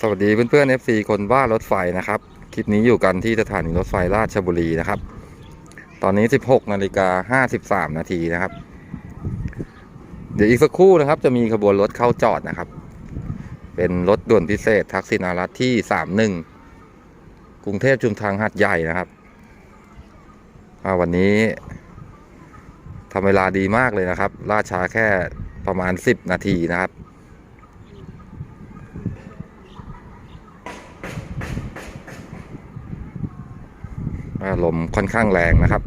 สวัสดีเพื่อนๆ FC คนบ้ารถไฟนะครับ คลิปนี้อยู่กันที่สถานีรถไฟราชบุรีนะครับ ตอนนี้ 16นาฬิกา53นาทีนะครับ เดี๋ยวอีกสักครู่นะครับ จะมีขบวนรถเข้าจอดนะครับ เป็นรถด่วนพิเศษ ทักษิณารัตที่ 31 กรุงเทพชุมทางหัดใหญ่นะครับวันนี้ทำเวลาดีมากเลยนะครับล่าช้าแค่ประมาณ 10 นาทีนะครับ ลมค่อนข้างแรงนะครับ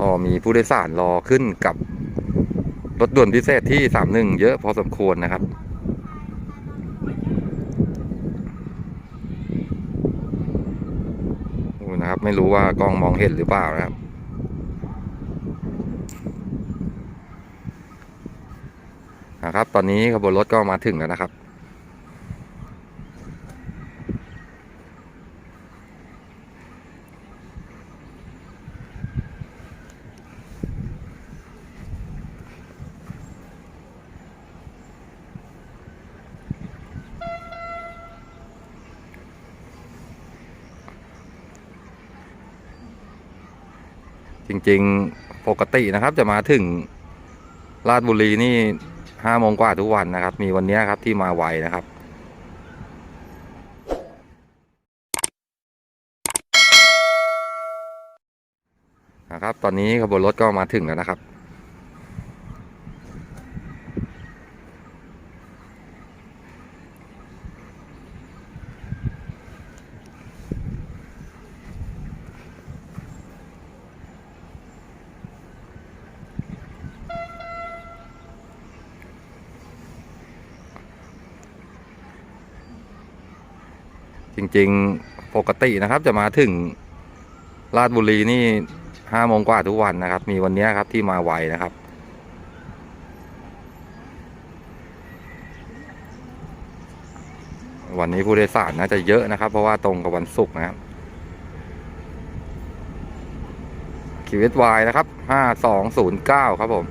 ก็มีผู้โดยสารรอขึ้นกับรถด่วนพิเศษที่สามหนึ่งเยอะพอสมควรนะครับ นะครับ ไม่รู้ว่ากล้องมองเห็นหรือเปล่านะครับ นะครับ ตอนนี้ขบวนรถก็มาถึงแล้วนะครับ จริงๆปกตินะครับ จะมาถึงราชบุรีนี่ห้าโมงกว่าทุกวันนะครับ มีวันนี้ครับที่มาไวนะครับนะครับ ตอนนี้ขบวนรถก็มาถึงแล้วนะครับ จริงๆปกตินะครับ จะมาถึงราชบุรีนี่ห้าโมงกว่าทุกวันนะครับ มีวันนี้ครับที่มาไวนะครับ วันนี้ผู้โดยสารน่าจะเยอะนะครับ เพราะว่าตรงกับวันศุกร์นะครับคิวเอสวายนะครับห้าสองศูนย์เก้าครับผม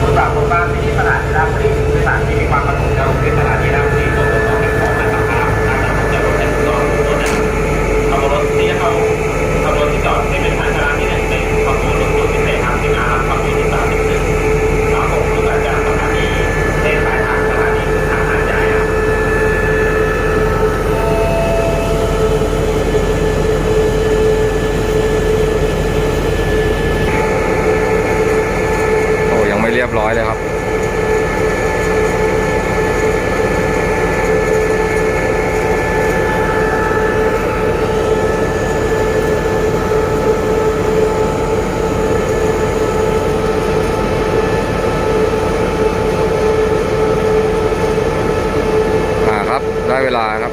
ผู้สาวคนบ้านที่สถานีราชบุรีผู้สาวที่มีความประสงค์จะลงที่สถานีราชบุรีส่วนตัวเป็นของนะครับน่าจะจะรถเป็นรถรถนะขบวนรถที่เขาขบวนที่จอดที่เป็นทางจราจรที่หนึ่งเป็นขบวนรถด่วนพิเศษทางที่มาขบวนที่สามสิบหนึ่งน้องผมรู้จักจากสถานีเส้นสายทางสถานีทางหาดใหญ่ครับ โอ้ยังไม่เร้อยเลยครับ อ่าครับ ได้เวลาครับ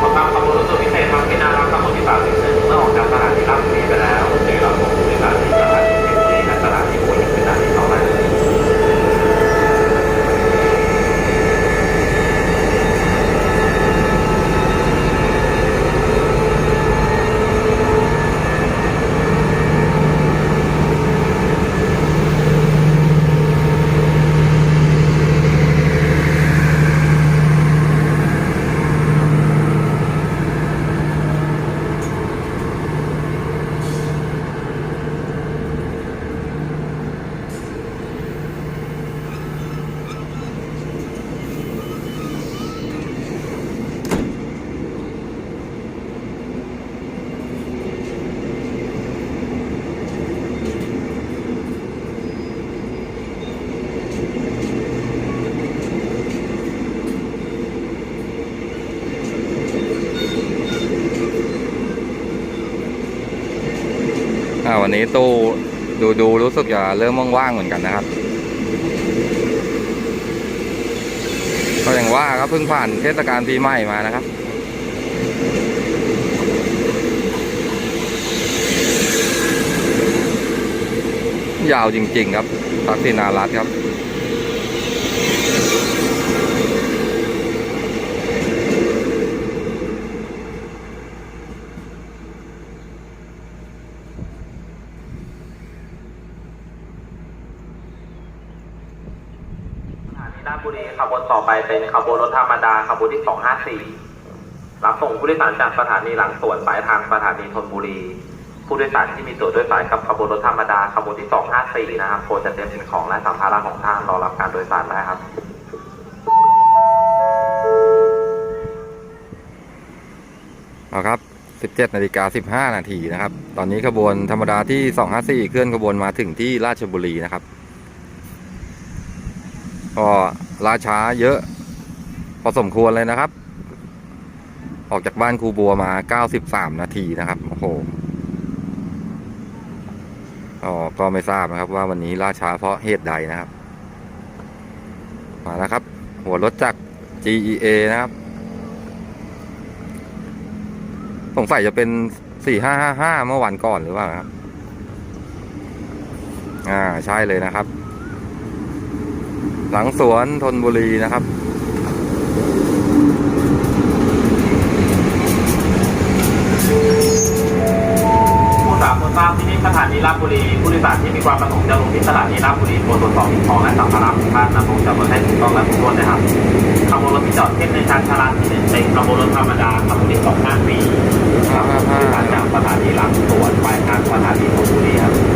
ขอตามขบวนรถด่วนพิเศษทางที่นารับขบวนที่สามสิบหนึ่งเมื่อออกจากสถานีราชบุรีไปแล้วในเราผมผู้โดยสารที่สถานีเพชรบุรีและสถานีหัวหินเป็นสถานีต่อไป อ่า วันนี้ตู้ดูดูรู้สึกจะเริ่มว่างๆเหมือนกันนะครับก็อย่างว่าครับเพิ่งผ่านเทศกาลปีใหม่มานะครับ ยาวจริงๆครับทักษินารัตครับ สถานีราชบุรีขบวน ต่อไปเป็นขบวนรถธรรมดาขบวนที่ 254 รับส่งผู้โดยสารจากสถานีหลังสวนปลายทางสถานีธนบุรี ผู้โดยสารที่มีตั๋วโดยสารกับขบวนรถธรรมดาขบวนที่ 254 นะครับโปรดจัดเตรียมสิ่งของและสัมภาระของท่านรอรับการโดยสารได้ครับเอาครับ 17นาฬิกา15 นาทีนะครับ ตอนนี้ขบวนธรรมดาที่ 254 เคลื่อนขบวนมาถึงที่ราชบุรีนะครับก็ ล่าช้าเยอะพอสมควรเลยนะครับ ออกจากบ้านครูบัวมา 93 นาทีนะครับ โอ้โหอ๋อก็ไม่ทราบนะครับ ว่าวันนี้ล่าช้าเพราะเหตุใดนะครับ มาแล้วครับ หัวรถจาก GEA นะครับ สงสัยจะเป็นสี่ห้าห้าห้าเมื่อวันก่อนหรือเปล่าครับ อ่า ใช่เลยนะครับ หลังสวนธนบุรีนะครับ ผู้สามคนทราบที่นี่สถานีราชบุรี ผู้โดยสารที่มีความประสงค์จะลงที่สถานีราชบุรีโปรดตรวจสอบสิ่งของและสัมภาระของท่านนำลงจากรถให้ถูกต้องและครบถ้วนนะครับขบวนรถที่จอดเทียบในชานชาลาที่หนึ่งเป็นขบวนรถธรรมดาขบวนที่สองห้าสี่ครับผู้โดยสารจากสถานีหลังสวนปลายทางสถานีธนบุรีครับขับ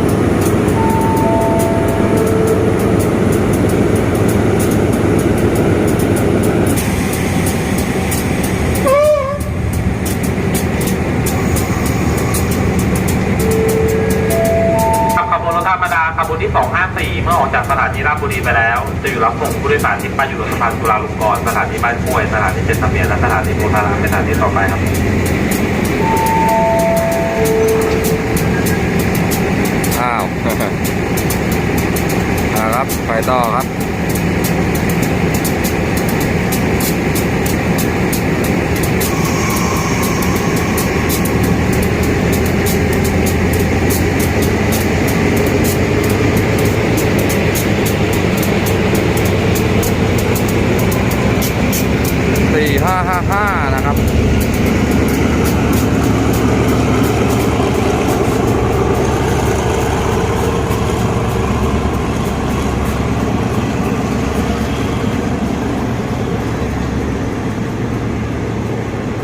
จะอยู่รับส่งผู้โดยสารที่ไปอยู่บนสะพานจุฬาลงกรณ์สถานีบ้านกล้วยสถานีเจ็ดเสมียนและสถานีโพธารามเป็นสถานีต่อไปครับอ้าว อ่าครับไปต่อครับ สี่ห้าห้าห้านะครับ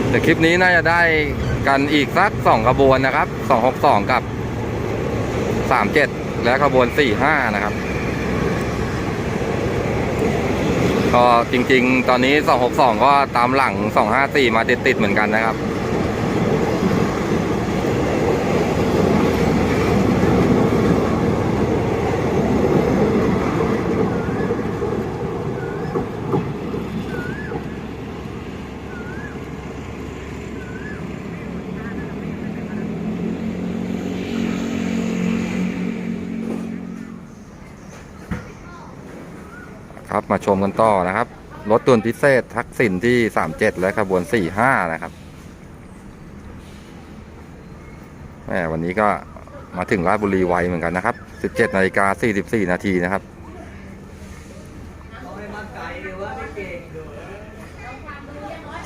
แต่ คลิปนี้น่าจะได้กันอีกสักสองขบวนนะครับสองหกสองกับสามเจ็ดและขบวนสี่ห้านะครับ ก็จริง ๆ ตอนนี้สองหกสองก็ตามหลังสองห้าสี่มาติดๆเหมือนกันนะครับ มาชมกันต่อนะครับ รถตัวนพิเศษทักษิณที่ 37 และขบวน 45 นะครับแหมวันนี้ก็มาถึงราชบุรีไวเหมือนกันนะครับ 17นาฬิกา44 นาทีนะครับ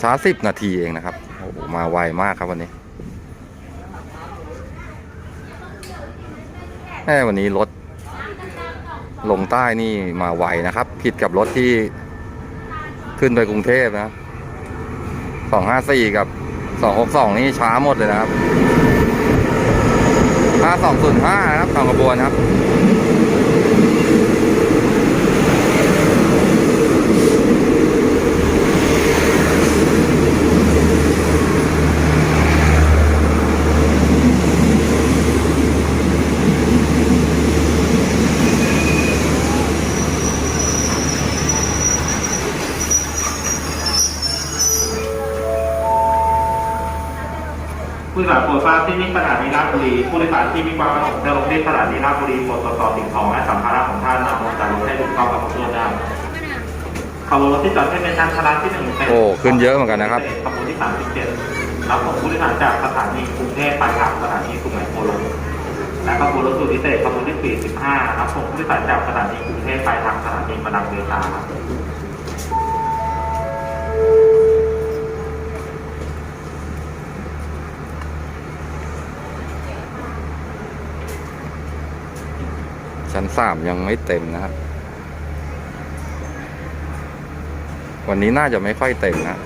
ช้า10นาทีเองนะครับ โอ้โห มาไวมากครับวันนี้แหมวันนี้รถ ลงใต้นี่มาไวนะครับ ผิดกับรถที่ขึ้นไปกรุงเทพนะสองห้าสี่กับสองหกสองนี่ช้าหมดเลยนะครับห้าสองศูนย์ห้านะครับสองขบวนครับ ผู้โดยสารโปรดทราบที่นี่สถานีราชบุรีผู้โดยสารที่มีความประสงค์จะลงที่สถานีราชบุรีโปรดตรวจสอบสิ่งของและสัมภาระของท่านนำลงจากรถให้ถูกต้องและครบถ้วนนะครับขบวนรถที่จอดที่เป็นชั้นชาลาที่หนึ่งเป็นโอ้ขึ้นเยอะเหมือนกันนะครับขบวนที่สามสิบเจ็ดรับส่งผู้โดยสารจากสถานีกรุงเทพปลายทางสถานีสุไหงโกลกและขบวนรถสุดพิเศษขบวนที่สี่สิบห้ารับส่งผู้โดยสารจากสถานีกรุงเทพปลายทางสถานีนีมาดังเบตาครับ ชั้นสามยังไม่เต็มนะครับ วันนี้น่าจะไม่ค่อยเต็มนะ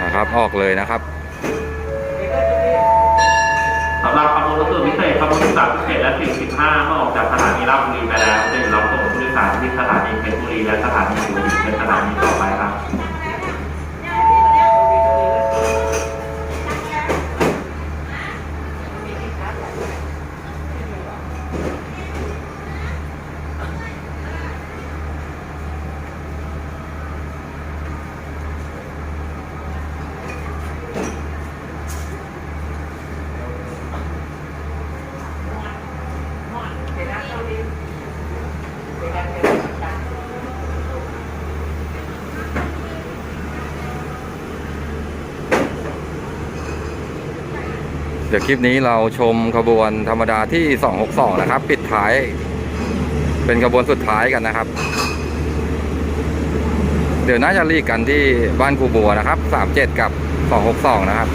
นะครับออกเลยนะครับสำหรับขบวนรถตู้พิเศษขบวนที่สามพิเศษและ 45เมื่อออกจากสถานีราชบุรีไปแล้วจะอยู่รับส่งผู้โดยสารที่สถานีเพชรบุรีและสถานีหัวหินเป็นสถานีต่อไปครับ ดี๋ยวคลิปนี้เราชมขบวนธรรมดาที่ 262 นะครับ ปิดท้าย เป็นขบวนสุดท้ายกันนะครับ เดี๋ยวน่าจะรีกกันที่บ้านคูบัวนะครับ 37 กับ 262 นะครับ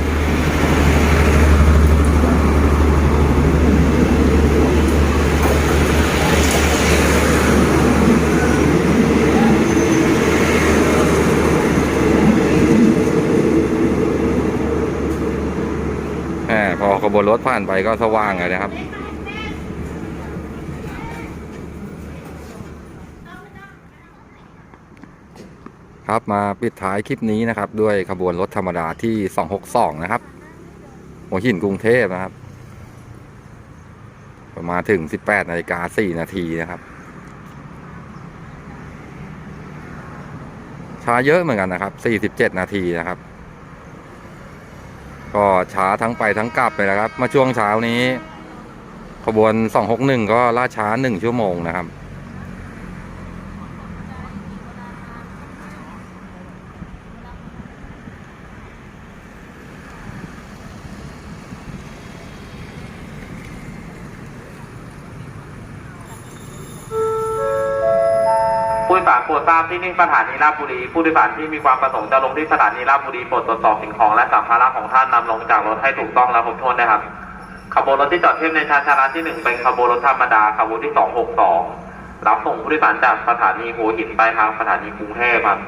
แหมพอขบว นรถผ่านไปก็สว่างเลยนะครับครับมาปิดท้ายคลิปนี้นะครับ ด้วยขบวนรถธรรมดาที่ 262 นะครับหัวหินกรุงเทพนะครับ ประมาณถึง 18นาฬิกา4นาทีนะครับช้าเยอะเหมือนกันนะครับ 47 นาทีนะครับ ก็ช้าทั้งไปทั้งกลับเลยนะครับ มาช่วงเช้านี้ ขบวน 261 ก็ล่าช้า 1 ชั่วโมงนะครับ ผู้โดยสารโปรดทราบที่นี่สถานีราชบุรี ผู้โดยสารที่มีความประสงค์จะลงที่สถานีราชบุรีโปรดตรวจสอบสิ่งของและสัมภาระของท่านนำลงจากรถให้ถูกต้องและครบถ้วนนะครับ ขบวนรถที่จอดเทียบในชานชาลาที่หนึ่งเป็นขบวนรถธรรมดาขบวนที่สองหกสองรับส่งผู้โดยสารจากสถานีหัวหินไปทางสถานีกรุงเทพครับ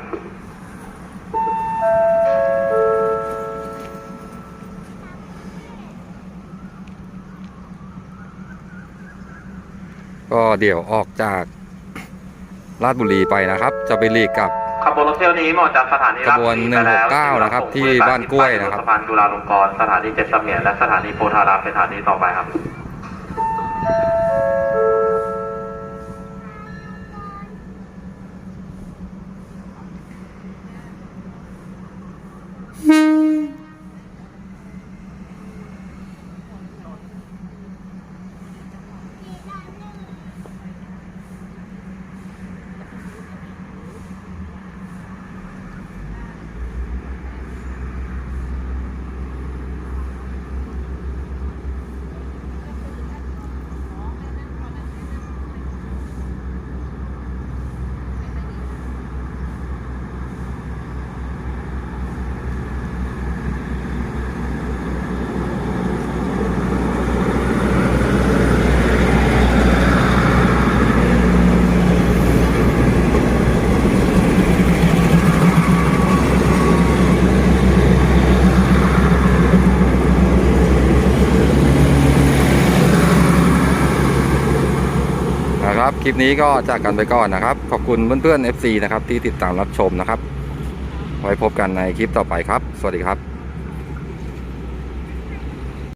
ก็เดี๋ยวออกจาก ราชบุรีไปนะครับ จะไปรีกกับขบวนรถเที่ยวนี้หมดจากสถานีราชบุรีไปแล้วขบวน169นะครับที่บ้านกล้วยนะครับสะพานจุฬาลงกรณ์สถานีเจ็ดเสมียนและสถานีโพธารามเป็นสถานีต่อไปครับนะครับ คลิปนี้ก็จากกันไปก่อนนะครับ ขอบคุณเพื่อนๆ FC นะครับที่ติดตามรับชมนะครับ ไว้พบกันในคลิปต่อไปครับ สวัสดีครับ